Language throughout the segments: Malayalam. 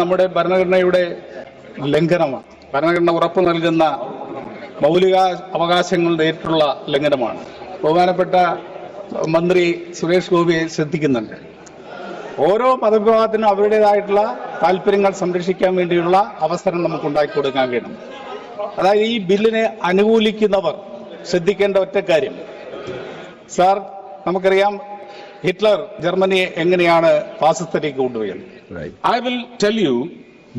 നമ്മുടെ ഭരണഘടനയുടെ ലംഘനമാണ്. ഭരണഘടന ഉറപ്പു നൽകുന്ന മൗലിക അവകാശങ്ങളുടെ നേരിട്ടുള്ള ലംഘനമാണ്. ബഹുമാനപ്പെട്ട മന്ത്രി സുരേഷ് ഗോപിയെ ശ്രദ്ധിക്കുന്നുണ്ട്. ഓരോ മതവിഭാഗത്തിനും അവരുടേതായിട്ടുള്ള താല്പര്യങ്ങൾ സംരക്ഷിക്കാൻ വേണ്ടിയുള്ള അവസരം നമുക്ക് ഉണ്ടാക്കി കൊടുക്കാൻ കഴിയും. അതായത് ഈ ബില്ലിനെ അനുകൂലിക്കുന്നവർ ശ്രദ്ധിക്കേണ്ട ഒറ്റ കാര്യം. സാർ നമുക്കറിയാം ഹിറ്റ്ലർ ജർമ്മനിയെ എങ്ങനെയാണ് ഫാസിസത്തിലേക്ക് കൊണ്ടുപോയത് I will tell you,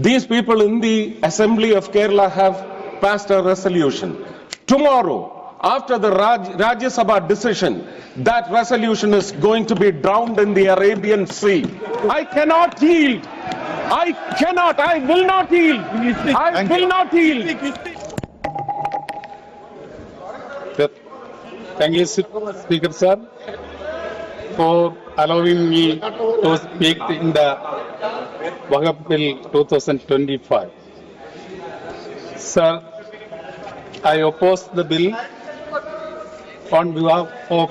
these people in the Assembly of Kerala have passed a resolution. Tomorrow, after the Raj, Rajya Sabha decision, that resolution is going to be drowned in the Arabian Sea. I cannot yield. I cannot, I will not yield. I Thank will you. not yield. Thank you, Speaker sir, For allowing me to speak in the Waqf Bill 2025. Sir, I oppose the bill on behalf of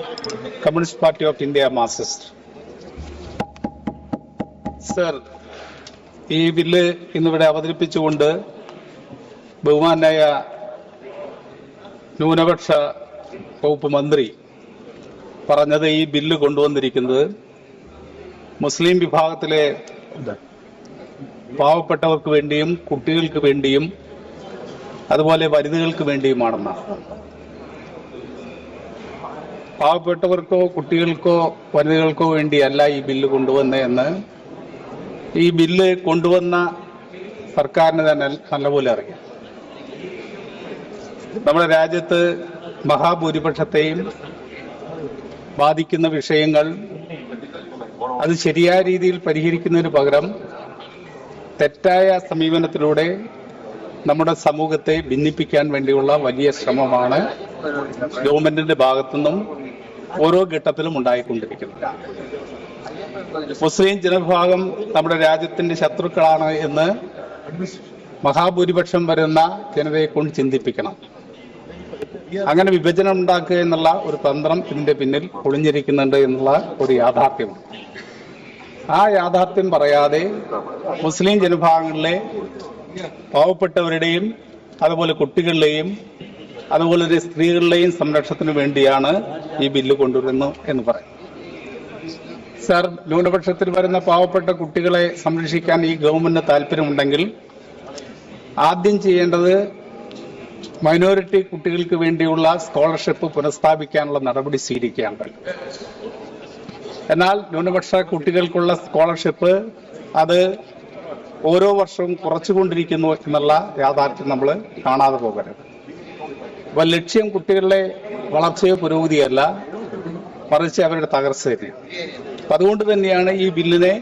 Communist Party of India Marxist. Sir ഈ ബില്ല് ഇന്നിവിടെ അവതരിപ്പിച്ചുകൊണ്ട് ബഹുമാനായ ന്യൂനപക്ഷ വകുപ്പ് മന്ത്രി പറഞ്ഞത് ഈ ബില്ല് കൊണ്ടുവന്നിരിക്കുന്നത് മുസ്ലിം വിഭാഗത്തിലെ പാവപ്പെട്ടവർക്ക് വേണ്ടിയും കുട്ടികൾക്ക് വേണ്ടിയും അതുപോലെ വനിതകൾക്ക് വേണ്ടിയുമാണെന്നാണ് പാവപ്പെട്ടവർക്കോ കുട്ടികൾക്കോ വനിതകൾക്കോ വേണ്ടിയല്ല ഈ ബില്ല് കൊണ്ടുവന്നതെന്ന് ഈ ബില്ല് കൊണ്ടുവന്ന സർക്കാരിന് തന്നെ നല്ലപോലെ അറിയാം. നമ്മുടെ രാജ്യത്ത് മഹാഭൂരിപക്ഷത്തെയും ബാധിക്കുന്ന വിഷയങ്ങൾ അത് ശരിയായ രീതിയിൽ പരിഹരിക്കുന്നതിന് പകരം തെറ്റായ സമീപനത്തിലൂടെ നമ്മുടെ സമൂഹത്തെ ഭിന്നിപ്പിക്കാൻ വേണ്ടിയുള്ള വലിയ ശ്രമമാണ് ഗവൺമെന്റിന്റെ ഭാഗത്തുനിന്നും ഓരോ ഘട്ടത്തിലും ഉണ്ടായിക്കൊണ്ടിരിക്കുന്നത്. മുസ്ലിം ജനവിഭാഗം നമ്മുടെ രാജ്യത്തിന്റെ ശത്രുക്കളാണ് എന്ന് മഹാഭൂരിപക്ഷം വരുന്ന ജനതയെ കൊണ്ട് ചിന്തിപ്പിക്കണം. അങ്ങനെ വിഭജനം ഉണ്ടാക്കുക എന്നുള്ള ഒരു തന്ത്രം ഇതിന്റെ പിന്നിൽ ഒളിഞ്ഞിരിക്കുന്നുണ്ട് എന്നുള്ള ഒരു യാഥാർത്ഥ്യം. ആ യാഥാർത്ഥ്യം പറയാതെ മുസ്ലിം ജനവിഭാഗങ്ങളിലെ പാവപ്പെട്ടവരുടെയും അതുപോലെ കുട്ടികളുടെയും അതുപോലെ തന്നെ സ്ത്രീകളുടെയും സംരക്ഷണത്തിന് വേണ്ടിയാണ് ഈ ബില്ല് കൊണ്ടുവരുന്നു എന്ന് പറയും. സർ ന്യൂനപക്ഷത്തിൽ വരുന്ന പാവപ്പെട്ട കുട്ടികളെ സംരക്ഷിക്കാൻ ഈ ഗവൺമെന്റിന് താല്പര്യമുണ്ടെങ്കിൽ ആദ്യം ചെയ്യേണ്ടത് മൈനോറിറ്റി കുട്ടികൾക്ക് വേണ്ടിയുള്ള സ്കോളർഷിപ്പ് പുനഃസ്ഥാപിക്കാനുള്ള നടപടി സ്വീകരിക്കുകയാണ്. എന്നാൽ ന്യൂനപക്ഷ കുട്ടികൾക്കുള്ള സ്കോളർഷിപ്പ് അത് ഓരോ വർഷവും കുറച്ചുകൊണ്ടിരിക്കുന്നു എന്നുള്ള യാഥാർത്ഥ്യം നമ്മൾ കാണാതെ പോകരുത്. അപ്പൊ ലക്ഷ്യം കുട്ടികളുടെ വളർച്ചയോ പുരോഗതിയല്ല മറിച്ച് അവരുടെ തകർച്ച തന്നെയാണ് അപ്പൊ അതുകൊണ്ട് തന്നെയാണ് ഈ ബില്ലിനെ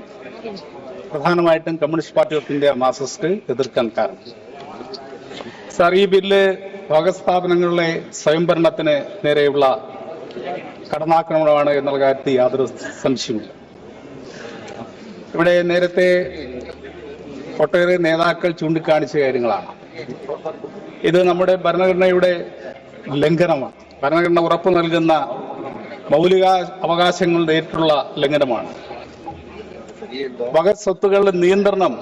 പ്രധാനമായിട്ടും communist party of India Marxist എതിർക്കാൻ കാരണം. സാർ ഈ ബില്ല് ഭഗസ്ഥാപനങ്ങളിലെ സ്വയംഭരണത്തിന് നേരെയുള്ള കടന്നാക്രമണമാണ് എന്നുള്ള കാര്യത്തിൽ യാതൊരു സംശയമില്ല ഇവിടെ നേരത്തെ ഒട്ടേറെ നേതാക്കൾ ചൂണ്ടിക്കാണിച്ച കാര്യങ്ങളാണ്. ഇത് നമ്മുടെ ഭരണഘടനയുടെ ലംഘനമാണ്. ഭരണഘടന ഉറപ്പു നൽകുന്ന മൗലിക അവകാശങ്ങൾ നേരിട്ടുള്ള ലംഘനമാണ്. വകസ്വത്തുകളുടെ നിയന്ത്രണം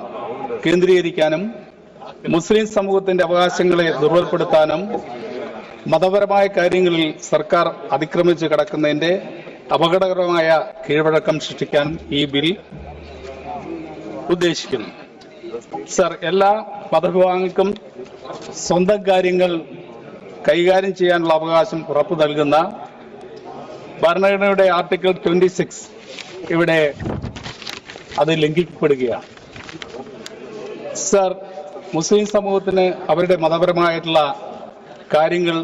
കേന്ദ്രീകരിക്കാനും മുസ്ലിം സമൂഹത്തിന്റെ അവകാശങ്ങളെ ദുർബലപ്പെടുത്താനും മതപരമായ കാര്യങ്ങളിൽ സർക്കാർ അതിക്രമിച്ച് കിടക്കുന്നതിന്റെ അപകടകരമായ കീഴ്വഴക്കം സൃഷ്ടിക്കാൻ ഈ ബിൽ ഉദ്ദേശിക്കുന്നു. സർ എല്ലാ മതവിഭാഗങ്ങൾക്കും സ്വന്തം കാര്യങ്ങൾ കൈകാര്യം ചെയ്യാനുള്ള അവകാശം ഉറപ്പു നൽകുന്ന ഭരണഘടനയുടെ ആർട്ടിക്കിൾ ട്വന്റി സിക്സ് ഇവിടെ അത് ലംഘിക്കപ്പെടുകയാണ്. സർ മുസ്ലിം സമൂഹത്തിന് അവരുടെ മതപരമായിട്ടുള്ള കാര്യങ്ങൾ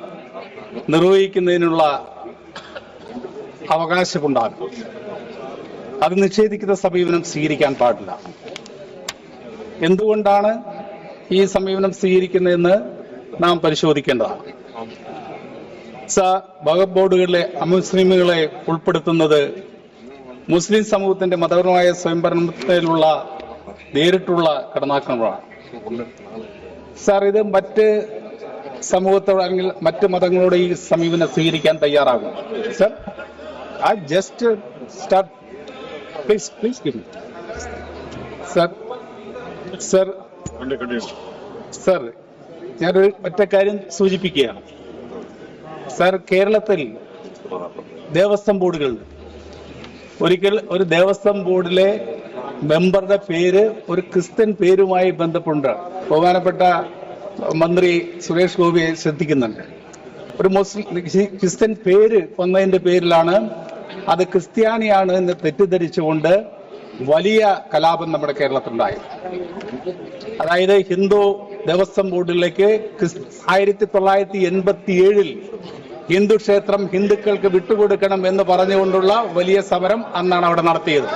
നിർവഹിക്കുന്നതിനുള്ള അവകാശമുണ്ടാകും. അത് നിഷേധിക്കുന്ന സമീപനം സ്വീകരിക്കാൻ പാടില്ല. എന്തുകൊണ്ടാണ് ഈ സമീപനം സ്വീകരിക്കുന്നതെന്ന് നാം പരിശോധിക്കേണ്ടതാണ്. സ വഖഫ് ബോർഡുകളിലെ അമുസ്ലിമുകളെ ഉൾപ്പെടുത്തുന്നത് മുസ്ലിം സമൂഹത്തിന്റെ മതപരമായ സ്വയംഭരണത്തിലുള്ള നേരിട്ടുള്ള കടന്നാക്രമണമാണ് സാർ ഇത് മറ്റ് സമൂഹത്തോട് അല്ലെങ്കിൽ മറ്റ് മതങ്ങളോട് ഈ സമീപനം സ്വീകരിക്കാൻ തയ്യാറാകും. Sir I just start please please give sir sir sir ഞാനൊരു ഒറ്റ കാര്യം സൂചിപ്പിക്കുകയാണ്. സർ കേരളത്തിൽ ദേവസ്വം ബോർഡുകൾ. ഒരിക്കൽ ഒരു ദേവസ്വം ബോർഡിലെ മെമ്പറുടെ പേര് ഒരു ക്രിസ്ത്യൻ പേരുമായി ബന്ധപ്പെട്ട് ബഹുമാനപ്പെട്ട മന്ത്രി സുരേഷ് ഗോപിയെ ശ്രദ്ധിക്കുന്നുണ്ട്. ഒരു മുസ്ലിം ക്രിസ്ത്യൻ പേര് വന്നതിന്റെ പേരിലാണ് അത് ക്രിസ്ത്യാനിയാണ് എന്ന് തെറ്റിദ്ധരിച്ചുകൊണ്ട് വലിയ കലാപം നമ്മുടെ കേരളത്തിലുണ്ടായി അതായത് ഹിന്ദു ദേവസ്വം ബോർഡിലേക്ക് ആയിരത്തി തൊള്ളായിരത്തി എൺപത്തി ഏഴിൽ ഹിന്ദു ക്ഷേത്രം ഹിന്ദുക്കൾക്ക് വിട്ടുകൊടുക്കണം എന്ന് പറഞ്ഞുകൊണ്ടുള്ള വലിയ സമരം അന്നാണ് അവിടെ നടത്തിയത്.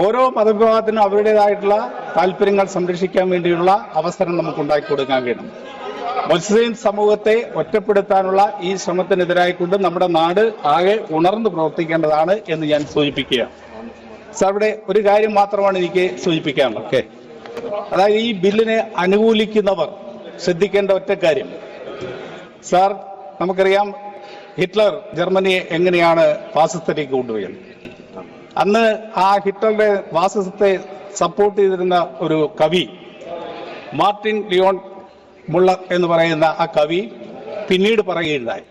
ഓരോ മതവിഭാഗത്തിനും അവരുടേതായിട്ടുള്ള താല്പര്യങ്ങൾ സംരക്ഷിക്കാൻ വേണ്ടിയുള്ള അവസരം നമുക്ക് ഉണ്ടാക്കി കൊടുക്കാൻ കഴിയണം മുസ്ലിം സമൂഹത്തെ ഒറ്റപ്പെടുത്താനുള്ള ഈ ശ്രമത്തിനെതിരായിക്കൊണ്ട് നമ്മുടെ നാട് ആകെ ഉണർന്നു പ്രവർത്തിക്കേണ്ടതാണ് എന്ന് ഞാൻ സൂചിപ്പിക്കുകയാണ്. സർ ഇവിടെ ഒരു കാര്യം മാത്രമാണ് എനിക്ക് സൂചിപ്പിക്കാനുള്ളത് ഓക്കെ. അതായത് ഈ ബില്ലിനെ അനുകൂലിക്കുന്നവർ ശ്രദ്ധിക്കേണ്ട ഒറ്റ കാര്യം. സാർ നമുക്കറിയാം ഹിറ്റ്ലർ ജർമ്മനിയെ എങ്ങനെയാണ് ഫാസിസത്തിലേക്ക് കൊണ്ടുപോയത്? അന്ന് ആ ഹിറ്റ്ലറുടെ ഫാസിസത്തെ സപ്പോർട്ട് ചെയ്തിരുന്ന ഒരു കവി മാർട്ടിൻ ലിയോൺ മുള്ള എന്ന് പറയുന്ന ആ കവി പിന്നീട് പറയുകയുണ്ടായി.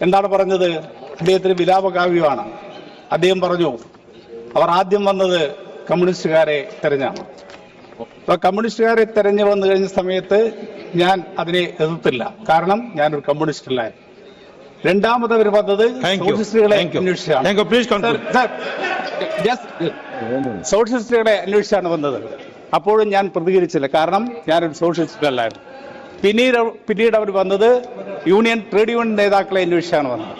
എന്താണ് പറഞ്ഞത്? അദ്ദേഹത്തിന് വിലാപകാവ്യമാണ്. അദ്ദേഹം പറഞ്ഞു അവർ ആദ്യം വന്നത് കമ്മ്യൂണിസ്റ്റുകാരെ തെരഞ്ഞാണ്. അപ്പൊ കമ്മ്യൂണിസ്റ്റുകാരെ തെരഞ്ഞു വന്നു കഴിഞ്ഞ സമയത്ത് ഞാൻ അതിനെ എതിർത്തില്ല. കാരണം ഞാനൊരു കമ്മ്യൂണിസ്റ്റ് അല്ലായിരുന്നു. രണ്ടാമത് അവർ വന്നത് സോഷ്യലിസ്റ്റുകളെ. അന്വേഷിച്ചാണ്. സോഷ്യലിസ്റ്റുകളെ അന്വേഷിച്ചാണ് വന്നത്. അപ്പോഴും ഞാൻ പ്രതികരിച്ചില്ല. കാരണം ഞാനൊരു സോഷ്യലിസ്റ്റ് അല്ലായിരുന്നു പിന്നീട് പിന്നീട് അവർ വന്നത് യൂണിയൻ ട്രേഡ് യൂണിയൻ നേതാക്കളെ അന്വേഷിച്ചാണ് വന്നത്.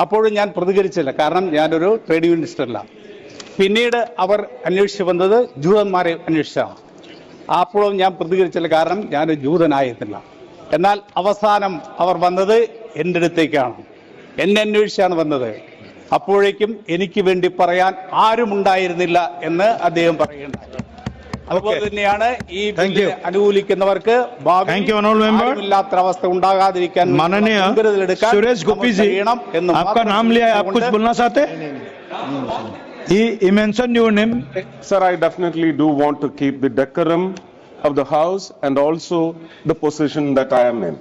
അപ്പോഴും ഞാൻ പ്രതികരിച്ചില്ല. കാരണം ഞാനൊരു ട്രേഡ് യൂണിയനിസ്റ്റ് അല്ല പിന്നീട് അവർ അന്വേഷിച്ച് വന്നത് ജൂതന്മാരെ അന്വേഷിച്ചാണ്. അപ്പോഴും ഞാൻ പ്രതികരിച്ചില്ല. കാരണം ഞാൻ ജൂതനായിരുന്നില്ല. എന്നാൽ അവസാനം അവർ വന്നത് എന്റെ അടുത്തേക്കാണ്. എന്നെ അന്വേഷിച്ചാണ് വന്നത്. അപ്പോഴേക്കും എനിക്ക് വേണ്ടി പറയാൻ ആരും ഉണ്ടായിരുന്നില്ല എന്ന് അദ്ദേഹം പറയുന്നുണ്ട് അതുപോലെ തന്നെയാണ് ഈ അനുകൂലിക്കുന്നവർക്ക് ഇല്ലാത്ത അവസ്ഥ ഉണ്ടാകാതിരിക്കാൻ സുരേഷ് ഗോപിജി നാം He mentioned your name. Sir, I definitely do want to keep the decorum of the house and also the position that I am in.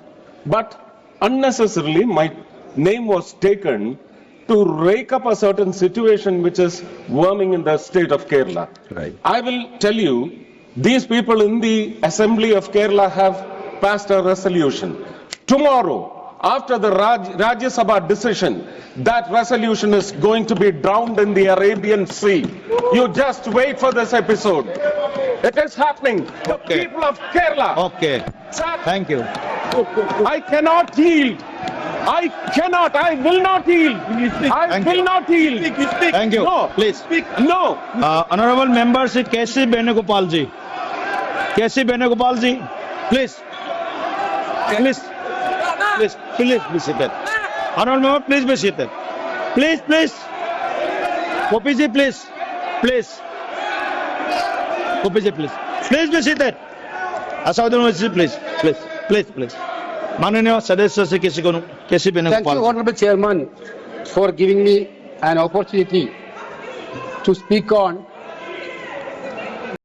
But unnecessarily, my name was taken to rake up a certain situation which is worming in the state of Kerala. Right. I will tell you, these people in the assembly of Kerala have passed a resolution. Tomorrow, after the Raj, Rajya Sabha decision, that resolution is going to be drowned in the Arabian Sea. You just wait for this episode. It is happening. The Okay. people of Kerala. okay thank you I cannot yield. I cannot. I will not yield. I Thank will you. not yield. thank you No. please Speak. No. uh, honorable member Sri KC Benugopal ji KC Benugopal ji please please please please be seated honorable member please be seated please please Gopi ji please please Gopi ji please please be seated Asauddin Owaisi ji please please please please ಮಾನನೀಯ ಸದಸ್ಯ Shri K K C Venugopal Honorable Chairman, for giving me an opportunity to speak on